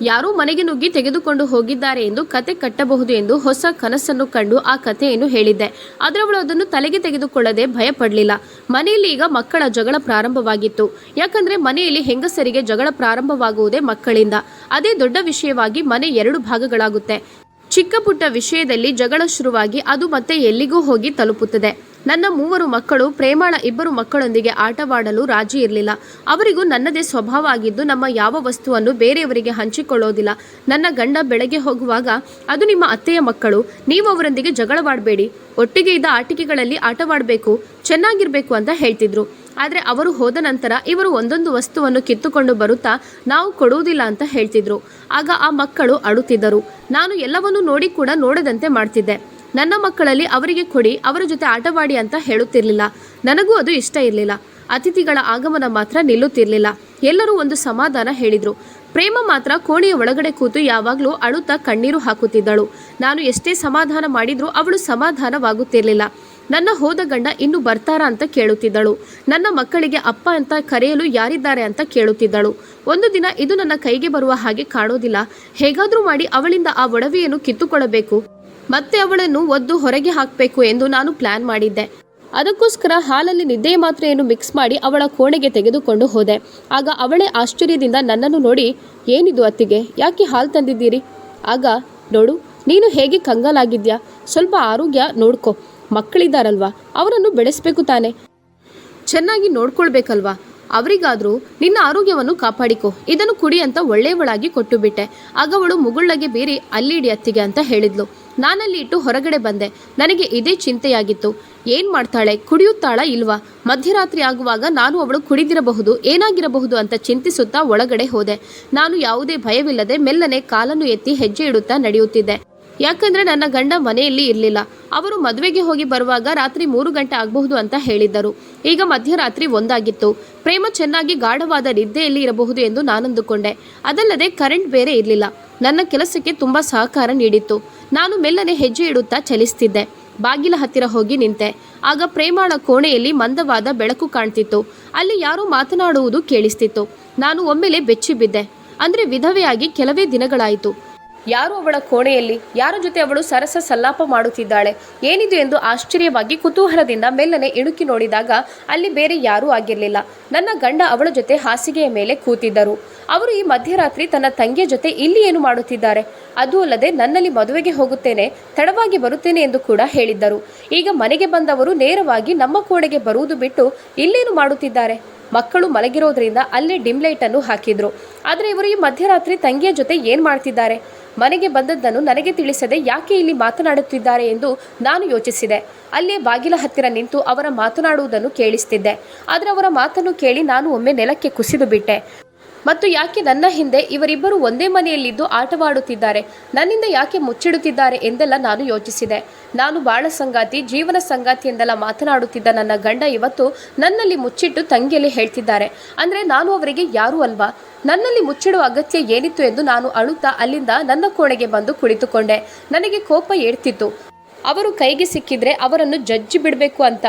ಯಾರೋ ಮನೆಗೆ ನುಗ್ಗಿ ತೆಗೆದುಕೊಂಡು ಹೋಗಿದ್ದಾರೆ ಎಂದು ಕತೆ ಕಟ್ಟಬಹುದು ಎಂದು ಹೊಸ ಕನಸನ್ನು ಕಂಡು ಆ ಕಥೆಯನ್ನು ಹೇಳಿದ್ದೆ. ಅದರವಳು ಅದನ್ನು ತಲೆಗೆ ತೆಗೆದುಕೊಳ್ಳದೆ ಭಯಪಡಲಿಲ್ಲ. ಮನೆಯಲ್ಲಿ ಈಗ ಮಕ್ಕಳ ಜಗಳ ಪ್ರಾರಂಭವಾಗಿತ್ತು. ಯಾಕಂದ್ರೆ ಮನೆಯಲ್ಲಿ ಹೆಂಗಸರಿಗೆ ಜಗಳ ಪ್ರಾರಂಭವಾಗುವುದೇ ಮಕ್ಕಳಿಂದ. ಅದೇ ದೊಡ್ಡ ವಿಷಯವಾಗಿ ಮನೆ ಎರಡು ಭಾಗಗಳಾಗುತ್ತೆ. ಚಿಕ್ಕ ಪುಟ್ಟ ವಿಷಯದಲ್ಲಿ ಜಗಳ ಶುರುವಾಗಿ ಅದು ಮತ್ತೆ ಎಲ್ಲಿಗೂ ಹೋಗಿ ತಲುಪುತ್ತದೆ. ನನ್ನ ಮೂವರು ಮಕ್ಕಳು, ಪ್ರೇಮಾಳ ಇಬ್ಬರು ಮಕ್ಕಳೊಂದಿಗೆ ಆಟವಾಡಲು ರಾಜಿ ಇರಲಿಲ್ಲ. ಅವರಿಗೂ ನನ್ನದೇ ಸ್ವಭಾವ ಆಗಿದ್ದು ನಮ್ಮ ಯಾವ ವಸ್ತುವನ್ನು ಬೇರೆಯವರಿಗೆ ಹಂಚಿಕೊಳ್ಳೋದಿಲ್ಲ. ನನ್ನ ಗಂಡ ಬೆಳಗ್ಗೆ ಹೋಗುವಾಗ, ಅದು ನಿಮ್ಮ ಅತ್ತೆಯ ಮಕ್ಕಳು, ನೀವು ಅವರೊಂದಿಗೆ ಜಗಳವಾಡಬೇಡಿ. ಒಟ್ಟಿಗೆ ಇದ್ದ ಆಟಿಕೆಗಳಲ್ಲಿ ಆಟವಾಡಬೇಕು, ಚೆನ್ನಾಗಿರಬೇಕು ಅಂತ ಹೇಳ್ತಿದ್ರು. ಆದರೆ ಅವರು ಹೋದ ನಂತರ ಇವರು ಒಂದೊಂದು ವಸ್ತುವನ್ನು ಕಿತ್ತುಕೊಂಡು ಬರುತ್ತಾ ನಾವು ಕೊಡುವುದಿಲ್ಲ ಅಂತ ಹೇಳ್ತಿದ್ರು. ಆಗ ಆ ಮಕ್ಕಳು ಅಳುತ್ತಿದ್ದರು. ನಾನು ಎಲ್ಲವನ್ನೂ ನೋಡಿ ಕೂಡ ನೋಡದಂತೆ ಮಾಡ್ತಿದ್ದೆ. ನನ್ನ ಮಕ್ಕಳಲ್ಲಿ ಅವರಿಗೆ ಕೊಡಿ, ಅವರ ಜೊತೆ ಆಟವಾಡಿ ಅಂತ ಹೇಳುತ್ತಿರಲಿಲ್ಲ. ನನಗೂ ಅದು ಇಷ್ಟ ಇರಲಿಲ್ಲ. ಅತಿಥಿಗಳ ಆಗಮನ ಮಾತ್ರ ನಿಲ್ಲುತ್ತಿರಲಿಲ್ಲ. ಎಲ್ಲರೂ ಒಂದು ಸಮಾಧಾನ ಹೇಳಿದರು. ಪ್ರೇಮ ಮಾತ್ರ ಕೋಣೆಯ ಒಳಗಡೆ ಕೂತು ಯಾವಾಗಲೂ ಅಳುತ್ತಾ ಕಣ್ಣೀರು ಹಾಕುತ್ತಿದ್ದಳು. ನಾನು ಎಷ್ಟೇ ಸಮಾಧಾನ ಮಾಡಿದರೂ ಅವಳು ಸಮಾಧಾನವಾಗುತ್ತಿರಲಿಲ್ಲ. ನನ್ನ ಹೋದ ಗಂಡ ಇನ್ನು ಬರ್ತಾರಾ ಅಂತ ಕೇಳುತ್ತಿದ್ದಳು. ನನ್ನ ಮಕ್ಕಳಿಗೆ ಅಪ್ಪ ಅಂತ ಕರೆಯಲು ಯಾರಿದ್ದಾರೆ ಅಂತ ಕೇಳುತ್ತಿದ್ದಳು. ಒಂದು ದಿನ ಇದು ನನ್ನ ಕೈಗೆ ಬರುವ ಹಾಗೆ ಕಾಣೋದಿಲ್ಲ. ಹೇಗಾದರೂ ಮಾಡಿ ಅವಳಿಂದ ಆ ಒಡವೆಯನ್ನು ಕಿತ್ತುಕೊಳ್ಳಬೇಕು. ಮತ್ತೆ ಅವಳನ್ನು ಒದ್ದು ಹೊರಗೆ ಹಾಕಬೇಕು ಎಂದು ನಾನು ಪ್ಲಾನ್ ಮಾಡಿದ್ದೆ. ಅದಕ್ಕೋಸ್ಕರ ಹಾಲಲ್ಲಿ ನಿದ್ದೆ ಮಾತ್ರೆಯನ್ನು ಮಿಕ್ಸ್ ಮಾಡಿ ಅವಳ ಕೋಣೆಗೆ ತೆಗೆದುಕೊಂಡು ಹೋದೆ. ಆಗ ಅವಳೇ ಆಶ್ಚರ್ಯದಿಂದ ನನ್ನನ್ನು ನೋಡಿ, ಏನಿದು ಅತ್ತಿಗೆ? ಯಾಕೆ ಹಾಲು ತಂದಿದ್ದೀರಿ? ಆಗ, ನೋಡು, ನೀನು ಹೇಗೆ ಕಂಗಾಲಾಗಿದ್ಯಾ? ಸ್ವಲ್ಪ ಆರೋಗ್ಯ ನೋಡ್ಕೊ. ಮಕ್ಕಳಿದ್ದಾರಲ್ವಾ? ಅವರನ್ನು ಬೆಳೆಸಬೇಕು ತಾನೆ. ಚೆನ್ನಾಗಿ ನೋಡ್ಕೊಳ್ಬೇಕಲ್ವಾ? ಅವರಿಗಾದ್ರೂ ನಿನ್ನ ಆರೋಗ್ಯವನ್ನು ಕಾಪಾಡಿಕೊ. ಇದನ್ನು ಕುಡಿ ಅಂತ ಒಳ್ಳೆಯವಳಾಗಿ ಕೊಟ್ಟು ಬಿಟ್ಟೆ ಆಗ ಅವಳು ಮುಗುಳ್ಳಗೆ ಬೀರಿ, ಅಲ್ಲಿಡಿ ಅತ್ತಿಗೆ ಅಂತ ಹೇಳಿದ್ಲು. ನಾನಲ್ಲಿ ಇಟ್ಟು ಹೊರಗಡೆ ಬಂದೆ. ನನಗೆ ಇದೇ ಚಿಂತೆಯಾಗಿತ್ತು. ಏನ್ ಮಾಡ್ತಾಳೆ? ಕುಡಿಯುತ್ತಾಳ ಇಲ್ವಾ? ಮಧ್ಯರಾತ್ರಿ ಆಗುವಾಗ ನಾನು ಅವಳು ಕುಡಿದಿರಬಹುದು, ಏನಾಗಿರಬಹುದು ಅಂತ ಚಿಂತಿಸುತ್ತಾ ಒಳಗಡೆ ಹೋದೆ. ನಾನು ಯಾವುದೇ ಭಯವಿಲ್ಲದೆ ಮೆಲ್ಲನೆ ಕಾಲನ್ನು ಎತ್ತಿ ಹೆಜ್ಜೆ ಇಡುತ್ತಾ ನಡೆಯುತ್ತಿದ್ದೆ. ಯಾಕಂದ್ರೆ ನನ್ನ ಗಂಡ ಮನೆಯಲ್ಲಿ ಇರಲಿಲ್ಲ. ಅವರು ಮದುವೆಗೆ ಹೋಗಿ ಬರುವಾಗ ರಾತ್ರಿ ಮೂರು ಗಂಟೆ ಆಗಬಹುದು ಅಂತ ಹೇಳಿದ್ದರು. ಈಗ ಮಧ್ಯರಾತ್ರಿ ಒಂದಾಗಿತ್ತು. ಪ್ರೇಮ ಚೆನ್ನಾಗಿ ಗಾಢವಾದ ನಿದ್ದೆಯಲ್ಲಿ ಇರಬಹುದು ಎಂದು ನಾನಂದುಕೊಂಡೆ. ಅದಲ್ಲದೆ ಕರೆಂಟ್ ಬೇರೆ ಇರಲಿಲ್ಲ. ನನ್ನ ಕೆಲಸಕ್ಕೆ ತುಂಬಾ ಸಹಕಾರ ನೀಡಿತ್ತು. ನಾನು ಮೆಲ್ಲನೆ ಹೆಜ್ಜೆ ಇಡುತ್ತಾ ಚಲಿಸ್ತಿದ್ದೆ. ಬಾಗಿಲ ಹತ್ತಿರ ಹೋಗಿ ನಿಂತೆ. ಆಗ ಪ್ರೇಮಾಳ ಕೋಣೆಯಲ್ಲಿ ಮಂದವಾದ ಬೆಳಕು ಕಾಣ್ತಿತ್ತು. ಅಲ್ಲಿ ಯಾರೋ ಮಾತನಾಡುವುದು ಕೇಳಿಸ್ತಿತ್ತು. ನಾನು ಒಮ್ಮೆಲೆ ಬೆಚ್ಚಿಬಿದ್ದೆ. ಅಂದರೆ ಅಂದ್ರೆ ವಿಧವೆಯಾಗಿ ಕೆಲವೇ ದಿನಗಳಾಯಿತು. ಯಾರು ಅವಳ ಕೋಣೆಯಲ್ಲಿ? ಯಾರ ಜೊತೆ ಅವಳು ಸರಸ ಸಲ್ಲಾಪ ಮಾಡುತ್ತಿದ್ದಾಳೆ? ಏನಿದು ಎಂದು ಆಶ್ಚರ್ಯವಾಗಿ ಕುತೂಹಲದಿಂದ ಮೆಲ್ಲನೆ ಇಣುಕಿ ನೋಡಿದಾಗ ಅಲ್ಲಿ ಬೇರೆ ಯಾರೂ ಆಗಿರಲಿಲ್ಲ. ನನ್ನ ಗಂಡ ಅವಳ ಜೊತೆ ಹಾಸಿಗೆಯ ಮೇಲೆ ಕೂತಿದ್ದರು. ಅವರು ಈ ಮಧ್ಯರಾತ್ರಿ ತನ್ನ ತಂಗಿಯ ಜೊತೆ ಇಲ್ಲಿ ಏನು ಮಾಡುತ್ತಿದ್ದಾರೆ? ಅದು ಅಲ್ಲದೆ ನನ್ನಲ್ಲಿ ಮದುವೆಗೆ ಹೋಗುತ್ತೇನೆ, ತಡವಾಗಿ ಬರುತ್ತೇನೆ ಎಂದು ಕೂಡ ಹೇಳಿದ್ದರು. ಈಗ ಮನೆಗೆ ಬಂದವರು ನೇರವಾಗಿ ನಮ್ಮ ಕೋಣೆಗೆ ಬರುವುದು ಬಿಟ್ಟು ಇಲ್ಲೇನು ಮಾಡುತ್ತಿದ್ದಾರೆ? ಮಕ್ಕಳು ಮಲಗಿರೋದ್ರಿಂದ ಅಲ್ಲಿ ಡಿಮ್ ಲೈಟ್ ಅನ್ನು ಹಾಕಿದ್ರು. ಆದರೆ ಇವರು ಈ ಮಧ್ಯರಾತ್ರಿ ತಂಗಿಯ ಜೊತೆ ಏನು ಮಾಡ್ತಿದ್ದಾರೆ? ಮನೆಗೆ ಬಂದದ್ದನ್ನು ನನಗೆ ತಿಳಿಸದೆ ಯಾಕೆ ಇಲ್ಲಿ ಮಾತನಾಡುತ್ತಿದ್ದಾರೆ ಎಂದು ನಾನು ಯೋಚಿಸಿದೆ. ಅಲ್ಲೇ ಬಾಗಿಲ ಹತ್ತಿರ ನಿಂತು ಅವರ ಮಾತನಾಡುವುದನ್ನು ಕೇಳಿಸ್ತಿದ್ದೆ. ಆದರೆ ಅವರ ಮಾತನ್ನು ಕೇಳಿ ನಾನು ಒಮ್ಮೆ ನೆಲಕ್ಕೆ ಕುಸಿದು ಬಿಟ್ಟೆ. ಮತ್ತು ಯಾಕೆ ನನ್ನ ಹಿಂದೆ ಇವರಿಬ್ಬರು ಒಂದೇ ಮನೆಯಲ್ಲಿದ್ದು ಆಟವಾಡುತ್ತಿದ್ದಾರೆ? ನನ್ನಿಂದ ಯಾಕೆ ಮುಚ್ಚಿಡುತ್ತಿದ್ದಾರೆ ಎಂದೆಲ್ಲ ನಾನು ಯೋಚಿಸಿದೆ. ನಾನು ಬಾಳ ಸಂಗಾತಿ, ಜೀವನ ಸಂಗಾತಿ ಎಂದೆಲ್ಲ ಮಾತನಾಡುತ್ತಿದ್ದ ನನ್ನ ಗಂಡ ಇವತ್ತು ನನ್ನಲ್ಲಿ ಮುಚ್ಚಿಟ್ಟು ತಂಗಿಯಲ್ಲಿ ಹೇಳ್ತಿದ್ದಾರೆ. ಅಂದರೆ ನಾನು ಅವರಿಗೆ ಯಾರು ಅಲ್ವಾ? ನನ್ನಲ್ಲಿ ಮುಚ್ಚಿಡುವ ಅಗತ್ಯ ಏನಿತ್ತು ಎಂದು ನಾನು ಅಳುತ್ತಾ ಅಲ್ಲಿಂದ ನನ್ನ ಕೋಣೆಗೆ ಬಂದು ಕುಳಿತುಕೊಂಡೆ. ನನಗೆ ಕೋಪ ಏಡ್ತಿತ್ತು ಅವರು ಕೈಗೆ ಸಿಕ್ಕಿದ್ರೆ ಅವರನ್ನು ಜಜ್ಜಿ ಬಿಡಬೇಕು ಅಂತ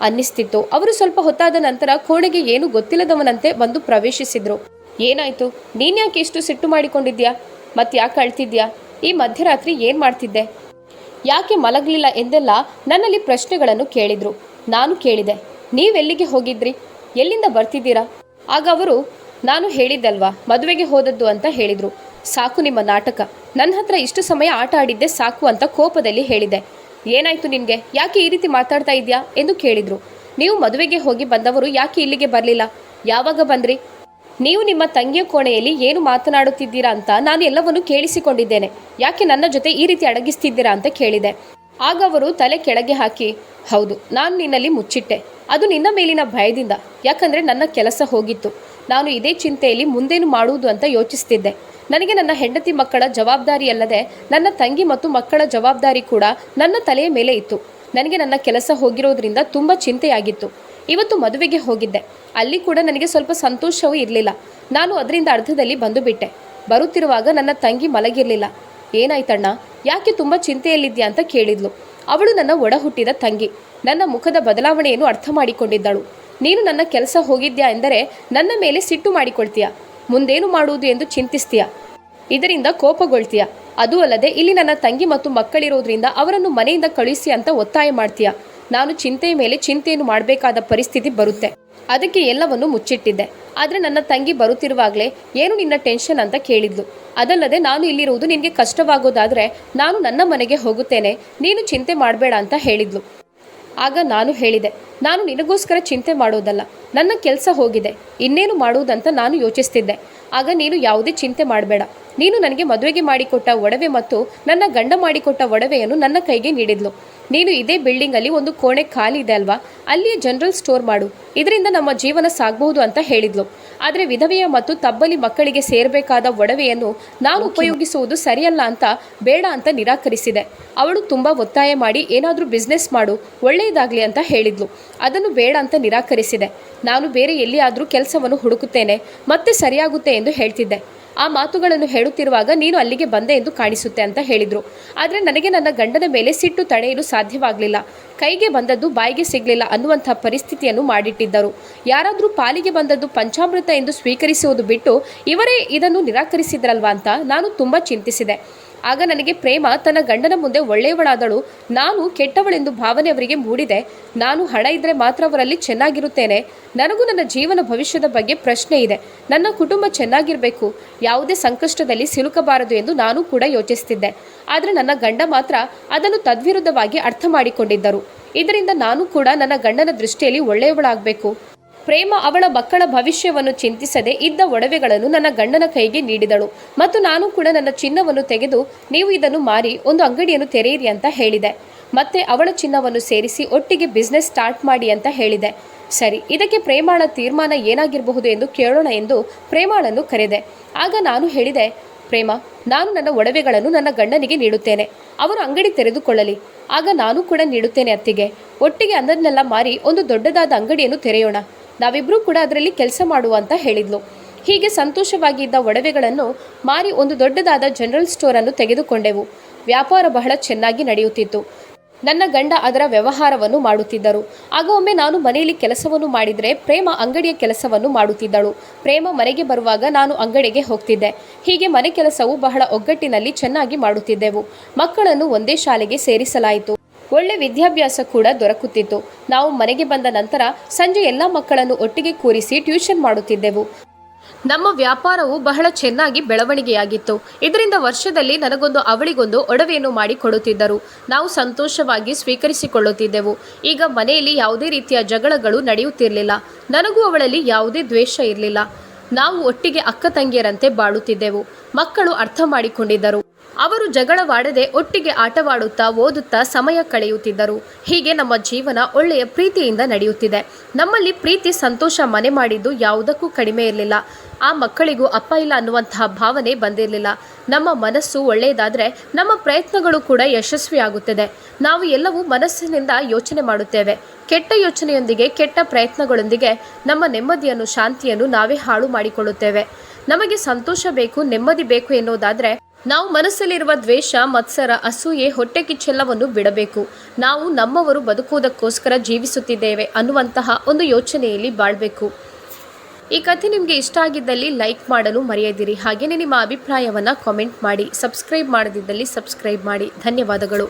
ಅನ್ನಿಸ್ತಿತ್ತು. ಅವರು ಸ್ವಲ್ಪ ಹೊತ್ತಾದ ನಂತರ ಕೋಣೆಗೆ ಏನು ಗೊತ್ತಿಲ್ಲದವನಂತೆ ಬಂದು ಪ್ರವೇಶಿಸಿದ್ರು. ಏನಾಯ್ತು? ನೀನ್ಯಾಕೆ ಇಷ್ಟು ಸಿಟ್ಟು ಮಾಡಿಕೊಂಡಿದ್ಯಾ? ಮತ್ತೆ ಯಾಕೆ ಅಳ್ತಿದ್ಯಾ? ಈ ಮಧ್ಯರಾತ್ರಿ ಏನ್ ಮಾಡ್ತಿದ್ದೆ? ಯಾಕೆ ಮಲಗಲಿಲ್ಲ ಎಂದೆಲ್ಲ ನನ್ನಲ್ಲಿ ಪ್ರಶ್ನೆಗಳನ್ನು ಕೇಳಿದ್ರು. ನಾನು ಕೇಳಿದೆ, ನೀವೆಲ್ಲಿಗೆ ಹೋಗಿದ್ರಿ? ಎಲ್ಲಿಂದ ಬರ್ತಿದ್ದೀರಾ? ಆಗ ಅವರು, ನಾನು ಹೇಳಿದ್ದಲ್ವಾ, ಮದುವೆಗೆ ಹೋದದ್ದು ಅಂತ ಹೇಳಿದ್ರು. ಸಾಕು ನಿಮ್ಮ ನಾಟಕ. ನನ್ನ ಹತ್ರ ಇಷ್ಟು ಸಮಯ ಆಟ ಆಡಿದ್ದೆ ಸಾಕು ಅಂತ ಕೋಪದಲ್ಲಿ ಹೇಳಿದೆ. ಏನಾಯ್ತು ನಿನಗೆ? ಯಾಕೆ ಈ ರೀತಿ ಮಾತಾಡ್ತಾ ಇದ್ಯಾ? ಎಂದು ಕೇಳಿದ್ರು. ನೀವು ಮದುವೆಗೆ ಹೋಗಿ ಬಂದವರು ಯಾಕೆ ಇಲ್ಲಿಗೆ ಬರಲಿಲ್ಲ? ಯಾವಾಗ ಬಂದ್ರಿ? ನೀವು ನಿಮ್ಮ ತಂಗಿಯ ಕೋಣೆಯಲ್ಲಿ ಏನು ಮಾತನಾಡುತ್ತಿದ್ದೀರಾ ಅಂತ ನಾನು ಎಲ್ಲವನ್ನೂ ಕೇಳಿಸಿಕೊಂಡಿದ್ದೇನೆ. ಯಾಕೆ ನನ್ನ ಜೊತೆ ಈ ರೀತಿ ಅಡಗಿಸ್ತಿದ್ದೀರಾ ಅಂತ ಕೇಳಿದೆ. ಆಗ ಅವರು ತಲೆ ಕೆಳಗೆ ಹಾಕಿ, ಹೌದು, ನಾನು ನಿನ್ನಲ್ಲಿ ಮುಚ್ಚಿಟ್ಟೆ. ಅದು ನಿನ್ನ ಮೇಲಿನ ಭಯದಿಂದ. ಯಾಕಂದ್ರೆ ನನ್ನ ಕೆಲಸ ಹೋಗಿತ್ತು. ನಾನು ಇದೇ ಚಿಂತೆಯಲ್ಲಿ ಮುಂದೇನು ಮಾಡುವುದು ಅಂತ ಯೋಚಿಸ್ತಿದ್ದೆ. ನನಗೆ ನನ್ನ ಹೆಂಡತಿ ಮಕ್ಕಳ ಜವಾಬ್ದಾರಿ ಅಲ್ಲದೆ ನನ್ನ ತಂಗಿ ಮತ್ತು ಮಕ್ಕಳ ಜವಾಬ್ದಾರಿ ಕೂಡ ನನ್ನ ತಲೆಯ ಮೇಲೆ ಇತ್ತು. ನನಗೆ ನನ್ನ ಕೆಲಸ ಹೋಗಿರೋದ್ರಿಂದ ತುಂಬ ಚಿಂತೆಯಾಗಿತ್ತು. ಇವತ್ತು ಮದುವೆಗೆ ಹೋಗಿದ್ದೆ. ಅಲ್ಲಿ ಕೂಡ ನನಗೆ ಸ್ವಲ್ಪ ಸಂತೋಷವೂ ಇರಲಿಲ್ಲ. ನಾನು ಅದರಿಂದ ಅರ್ಧದಲ್ಲಿ ಬಂದು ಬಿಟ್ಟೆ. ಬರುತ್ತಿರುವಾಗ ನನ್ನ ತಂಗಿ ಮಲಗಿರಲಿಲ್ಲ. ಏನಾಯ್ತಣ್ಣ ಯಾಕೆ ತುಂಬ ಚಿಂತೆಯಲ್ಲಿದ್ಯಾ ಅಂತ ಕೇಳಿದ್ಲು. ಅವಳು ನನ್ನ ಒಡ ಹುಟ್ಟಿದ ತಂಗಿ. ನನ್ನ ಮುಖದ ಬದಲಾವಣೆಯನ್ನು ಅರ್ಥ ಮಾಡಿಕೊಂಡಿದ್ದಳು. ನೀನು ನನ್ನ ಕೆಲಸ ಹೋಗಿದ್ಯಾ ಎಂದರೆ ನನ್ನ ಮೇಲೆ ಸಿಟ್ಟು ಮಾಡಿಕೊಳ್ತೀಯಾ? ಮುಂದೇನು ಮಾಡುವುದು ಎಂದು ಚಿಂತಿಸ್ತೀಯ? ಇದರಿಂದ ಕೋಪಗೊಳ್ತೀಯ? ಅದೂ ಅಲ್ಲದೆ ಇಲ್ಲಿ ನನ್ನ ತಂಗಿ ಮತ್ತು ಮಕ್ಕಳಿರೋದ್ರಿಂದ ಅವರನ್ನು ಮನೆಯಿಂದ ಕಳುಹಿಸಿ ಅಂತ ಒತ್ತಾಯ ಮಾಡ್ತೀಯ? ನಾನು ಚಿಂತೆಯ ಮೇಲೆ ಚಿಂತೆಯನ್ನು ಮಾಡಬೇಕಾದ ಪರಿಸ್ಥಿತಿ ಬರುತ್ತೆ. ಅದಕ್ಕೆ ಎಲ್ಲವನ್ನು ಮುಚ್ಚಿಟ್ಟಿದ್ದೆ. ಆದರೆ ನನ್ನ ತಂಗಿ ಬರುತ್ತಿರುವಾಗಲೇ ಏನು ನಿನ್ನ ಟೆನ್ಷನ್ ಅಂತ ಕೇಳಿದ್ಲು. ಅದಲ್ಲದೆ ನಾನು ಇಲ್ಲಿರುವುದು ನಿನಗೆ ಕಷ್ಟವಾಗೋದಾದರೆ ನಾನು ನನ್ನ ಮನೆಗೆ ಹೋಗುತ್ತೇನೆ. ನೀನು ಚಿಂತೆ ಮಾಡಬೇಡ ಅಂತ ಹೇಳಿದ್ಲು. ಆಗ ನಾನು ಹೇಳಿದೆ, ನಾನು ನಿನಗೋಸ್ಕರ ಚಿಂತೆ ಮಾಡೋದಲ್ಲ. ನನ್ನ ಕೆಲಸ ಹೋಗಿದೆ. ಇನ್ನೇನು ಮಾಡುವುದಂತ ನಾನು ಯೋಚಿಸ್ತಿದ್ದೆ. ಆಗ ನೀನು ಯಾವುದೇ ಚಿಂತೆ ಮಾಡಬೇಡ. ನೀನು ನನಗೆ ಮದುವೆಗೆ ಮಾಡಿಕೊಟ್ಟ ಒಡವೆ ಮತ್ತು ನನ್ನ ಗಂಡ ಮಾಡಿಕೊಟ್ಟ ಒಡವೆಯನ್ನು ನನ್ನ ಕೈಗೆ ನೀಡಿದ್ಲು. ನೀನು ಇದೇ ಬಿಲ್ಡಿಂಗಲ್ಲಿ ಒಂದು ಕೋಣೆ ಖಾಲಿ ಇದೆ ಅಲ್ವಾ? ಅಲ್ಲಿಯೇ ಜನರಲ್ ಸ್ಟೋರ್ ಮಾಡು. ಇದರಿಂದ ನಮ್ಮ ಜೀವನ ಸಾಗಬಹುದು ಅಂತ ಹೇಳಿದ್ಲು. ಆದರೆ ವಿಧವೆಯ ಮತ್ತು ತಬ್ಬಲಿ ಮಕ್ಕಳಿಗೆ ಸೇರಬೇಕಾದ ಒಡವೆಯನ್ನು ನಾನು ಉಪಯೋಗಿಸುವುದು ಸರಿಯಲ್ಲ ಅಂತ ಬೇಡ ಅಂತ ನಿರಾಕರಿಸಿದೆ. ಅವಳು ತುಂಬ ಒತ್ತಾಯ ಮಾಡಿ ಏನಾದರೂ ಬಿಸ್ನೆಸ್ ಮಾಡು ಒಳ್ಳೆಯದಾಗಲಿ ಅಂತ ಹೇಳಿದ್ಲು. ಅದನ್ನು ಬೇಡ ಅಂತ ನಿರಾಕರಿಸಿದೆ. ನಾನು ಬೇರೆ ಎಲ್ಲಿಯಾದರೂ ಕೆಲಸವನ್ನು ಹುಡುಕುತ್ತೇನೆ ಮತ್ತೆ ಸರಿಯಾಗುತ್ತೆ ಎಂದು ಹೇಳ್ತಿದ್ದೆ. ಆ ಮಾತುಗಳನ್ನು ಹೇಳುತ್ತಿರುವಾಗ ನೀನು ಅಲ್ಲಿಗೆ ಬಂದೆ ಎಂದು ಕಾಣಿಸುತ್ತೆ ಅಂತ ಹೇಳಿದರು. ಆದರೆ ನನಗೆ ನನ್ನ ಗಂಡನ ಮೇಲೆ ಸಿಟ್ಟು ತಡೆಯಲು ಸಾಧ್ಯವಾಗಲಿಲ್ಲ. ಕೈಗೆ ಬಂದದ್ದು ಬಾಯಿಗೆ ಸಿಗಲಿಲ್ಲ ಅನ್ನುವಂಥ ಪರಿಸ್ಥಿತಿಯನ್ನು ಮಾಡಿಟ್ಟಿದ್ದರು. ಯಾರಾದರೂ ಪಾಲಿಗೆ ಬಂದದ್ದು ಪಂಚಾಮೃತ ಎಂದು ಸ್ವೀಕರಿಸುವುದು ಬಿಟ್ಟು ಇವರೇ ಇದನ್ನು ನಿರಾಕರಿಸಿದ್ರಲ್ವಾ ಅಂತ ನಾನು ತುಂಬ ಚಿಂತಿಸಿದೆ. ಆಗ ನನಗೆ ಪ್ರೇಮ ತನ್ನ ಗಂಡನ ಮುಂದೆ ಒಳ್ಳೆಯವಳಾದಳು. ನಾನು ಕೆಟ್ಟವಳೆಂದು ಭಾವನೆ ಅವರಿಗೆ ಮೂಡಿದೆ. ನಾನು ಹಣ ಇದ್ದರೆ ಮಾತ್ರ ಅವರಲ್ಲಿ ಚೆನ್ನಾಗಿರುತ್ತೇನೆ. ನನಗೂ ನನ್ನ ಜೀವನ ಭವಿಷ್ಯದ ಬಗ್ಗೆ ಪ್ರಶ್ನೆ ಇದೆ. ನನ್ನ ಕುಟುಂಬ ಚೆನ್ನಾಗಿರಬೇಕು. ಯಾವುದೇ ಸಂಕಷ್ಟದಲ್ಲಿ ಸಿಲುಕಬಾರದು ಎಂದು ನಾನು ಕೂಡ ಯೋಚಿಸ್ತಿದ್ದೆ. ಆದರೆ ನನ್ನ ಗಂಡ ಮಾತ್ರ ಅದನ್ನು ತದ್ವಿರುದ್ಧವಾಗಿ ಅರ್ಥ ಮಾಡಿಕೊಂಡಿದ್ದರು. ಇದರಿಂದ ನಾನು ಕೂಡ ನನ್ನ ಗಂಡನ ದೃಷ್ಟಿಯಲ್ಲಿ ಒಳ್ಳೆಯವಳಾಗಬೇಕು. ಪ್ರೇಮ ಅವಳ ಮಕ್ಕಳ ಭವಿಷ್ಯವನ್ನು ಚಿಂತಿಸದೆ ಇದ್ದ ಒಡವೆಗಳನ್ನು ನನ್ನ ಗಂಡನ ಕೈಗೆ ನೀಡಿದಳು. ಮತ್ತು ನಾನು ಕೂಡ ನನ್ನ ಚಿನ್ನವನ್ನು ತೆಗೆದು ನೀವು ಇದನ್ನು ಮಾರಿ, ಒಂದು ಅಂಗಡಿಯನ್ನು ತೆರೆಯಿರಿ ಅಂತ ಹೇಳಿದೆ. ಮತ್ತೆ ಅವಳ ಚಿನ್ನವನ್ನು ಸೇರಿಸಿ ಒಟ್ಟಿಗೆ ಬಿಸ್ನೆಸ್ ಸ್ಟಾರ್ಟ್ ಮಾಡಿ ಅಂತ ಹೇಳಿದೆ. ಸರಿ, ಇದಕ್ಕೆ ಪ್ರೇಮಾಳ ತೀರ್ಮಾನ ಏನಾಗಿರಬಹುದು ಎಂದು ಕೇಳೋಣ ಎಂದು ಪ್ರೇಮಾಳನ್ನು ಕರೆದೆ. ಆಗ ನಾನು ಹೇಳಿದೆ, ಪ್ರೇಮ, ನಾನು ನನ್ನ ಒಡವೆಗಳನ್ನು ನನ್ನ ಗಂಡನಿಗೆ ನೀಡುತ್ತೇನೆ. ಅವರು ಅಂಗಡಿ ತೆರೆದುಕೊಳ್ಳಲಿ. ಆಗ ನಾನು ಕೂಡ ನೀಡುತ್ತೇನೆ ಅತ್ತಿಗೆ. ಒಟ್ಟಿಗೆ ಅನ್ನದನ್ನೆಲ್ಲ ಮಾರಿ, ಒಂದು ದೊಡ್ಡದಾದ ಅಂಗಡಿಯನ್ನು ತೆರೆಯೋಣ. ನಾವಿಬ್ಬರೂ ಕೂಡ ಅದರಲ್ಲಿ ಕೆಲಸ ಮಾಡುವ ಅಂತ ಹೇಳಿದ್ಲು. ಹೀಗೆ ಸಂತೋಷವಾಗಿ ಇದ್ದ ಒಡವೆಗಳನ್ನು ಮಾರಿ ಒಂದು ದೊಡ್ಡದಾದ ಜನರಲ್ ಸ್ಟೋರನ್ನು ತೆಗೆದುಕೊಂಡೆವು. ವ್ಯಾಪಾರ ಬಹಳ ಚೆನ್ನಾಗಿ ನಡೆಯುತ್ತಿತ್ತು. ನನ್ನ ಗಂಡ ಅದರ ವ್ಯವಹಾರವನ್ನು ಮಾಡುತ್ತಿದ್ದರು. ಆಗ ಒಮ್ಮೆ ನಾನು ಮನೆಯಲ್ಲಿ ಕೆಲಸವನ್ನು ಮಾಡಿದರೆ ಪ್ರೇಮ ಅಂಗಡಿಯ ಕೆಲಸವನ್ನು ಮಾಡುತ್ತಿದ್ದಳು. ಪ್ರೇಮ ಮನೆಗೆ ಬರುವಾಗ ನಾನು ಅಂಗಡಿಗೆ ಹೋಗ್ತಿದ್ದೆ. ಹೀಗೆ ಮನೆ ಕೆಲಸವು ಬಹಳ ಒಗ್ಗಟ್ಟಿನಲ್ಲಿ ಚೆನ್ನಾಗಿ ಮಾಡುತ್ತಿದ್ದೆವು. ಮಕ್ಕಳನ್ನು ಒಂದೇ ಶಾಲೆಗೆ ಸೇರಿಸಲಾಯಿತು. ಒಳ್ಳೆ ವಿದ್ಯಾಭ್ಯಾಸ ಕೂಡ ದೊರಕುತ್ತಿತ್ತು. ನಾವು ಮನೆಗೆ ಬಂದ ನಂತರ ಸಂಜೆ ಎಲ್ಲ ಮಕ್ಕಳನ್ನು ಒಟ್ಟಿಗೆ ಕೂರಿಸಿ ಟ್ಯೂಷನ್ ಮಾಡುತ್ತಿದ್ದೆವು. ನಮ್ಮ ವ್ಯಾಪಾರವು ಬಹಳ ಚೆನ್ನಾಗಿ ಬೆಳವಣಿಗೆಯಾಗಿತ್ತು. ಇದರಿಂದ ವರ್ಷದಲ್ಲಿ ನನಗೊಂದು ಅವಳಿಗೊಂದು ಒಡವೆಯನ್ನು ಮಾಡಿಕೊಡುತ್ತಿದ್ದರು. ನಾವು ಸಂತೋಷವಾಗಿ ಸ್ವೀಕರಿಸಿಕೊಳ್ಳುತ್ತಿದ್ದೆವು. ಈಗ ಮನೆಯಲ್ಲಿ ಯಾವುದೇ ರೀತಿಯ ಜಗಳಗಳು ನಡೆಯುತ್ತಿರಲಿಲ್ಲ. ನನಗೂ ಅವಳಲ್ಲಿ ಯಾವುದೇ ದ್ವೇಷ ಇರಲಿಲ್ಲ. ನಾವು ಒಟ್ಟಿಗೆ ಅಕ್ಕ ತಂಗಿಯರಂತೆ ಬಾಳುತ್ತಿದ್ದೆವು. ಮಕ್ಕಳು ಅರ್ಥ ಮಾಡಿಕೊಂಡಿದ್ದರು. ಅವರು ಜಗಳವಾಡದೆ ಒಟ್ಟಿಗೆ ಆಟವಾಡುತ್ತಾ ಓದುತ್ತಾ ಸಮಯ ಕಳೆಯುತ್ತಿದ್ದರು. ಹೀಗೆ ನಮ್ಮ ಜೀವನ ಒಳ್ಳೆಯ ಪ್ರೀತಿಯಿಂದ ನಡೆಯುತ್ತಿದೆ. ನಮ್ಮಲ್ಲಿ ಪ್ರೀತಿ ಸಂತೋಷ ಮನೆ ಮಾಡಿದ್ದು ಯಾವುದಕ್ಕೂ ಕಡಿಮೆ ಇರಲಿಲ್ಲ. ಆ ಮಕ್ಕಳಿಗೂ ಅಪ್ಪ ಇಲ್ಲ ಅನ್ನುವಂತಹ ಭಾವನೆ ಬಂದಿರಲಿಲ್ಲ. ನಮ್ಮ ಮನಸ್ಸು ಒಳ್ಳೆಯದಾದರೆ ನಮ್ಮ ಪ್ರಯತ್ನಗಳು ಕೂಡ ಯಶಸ್ವಿಯಾಗುತ್ತದೆ. ನಾವು ಎಲ್ಲವೂ ಮನಸ್ಸಿನಿಂದ ಯೋಚನೆ ಮಾಡುತ್ತೇವೆ. ಕೆಟ್ಟ ಯೋಚನೆಯೊಂದಿಗೆ, ಕೆಟ್ಟ ಪ್ರಯತ್ನಗಳೊಂದಿಗೆ ನಮ್ಮ ನೆಮ್ಮದಿಯನ್ನು, ಶಾಂತಿಯನ್ನು ನಾವೇ ಹಾಳು ಮಾಡಿಕೊಳ್ಳುತ್ತೇವೆ. ನಮಗೆ ಸಂತೋಷ ಬೇಕು, ನೆಮ್ಮದಿ ಬೇಕು ಎನ್ನುವುದಾದರೆ ನಾವು ಮನಸ್ಸಲ್ಲಿರುವ ದ್ವೇಷ, ಮತ್ಸರ, ಅಸೂಯೆ, ಹೊಟ್ಟೆ ಕಿಚ್ಚೆಲ್ಲವನ್ನು ಬಿಡಬೇಕು. ನಾವು ನಮ್ಮವರು ಬದುಕುವುದಕ್ಕೋಸ್ಕರ ಜೀವಿಸುತ್ತಿದ್ದೇವೆ ಅನ್ನುವಂತಹ ಒಂದು ಯೋಚನೆಯಲ್ಲಿ ಬಾಳ್ಬೇಕು. ಈ ಕಥೆ ನಿಮಗೆ ಇಷ್ಟ ಆಗಿದ್ದಲ್ಲಿ ಲೈಕ್ ಮಾಡಲು ಮರೆಯದಿರಿ. ಹಾಗೆಯೇ ನಿಮ್ಮ ಅಭಿಪ್ರಾಯವನ್ನು ಕಾಮೆಂಟ್ ಮಾಡಿ ಸಬ್ಸ್ಕ್ರೈಬ್ ಮಾಡದಿದ್ದಲ್ಲಿ ಸಬ್ಸ್ಕ್ರೈಬ್ ಮಾಡಿ. ಧನ್ಯವಾದಗಳು.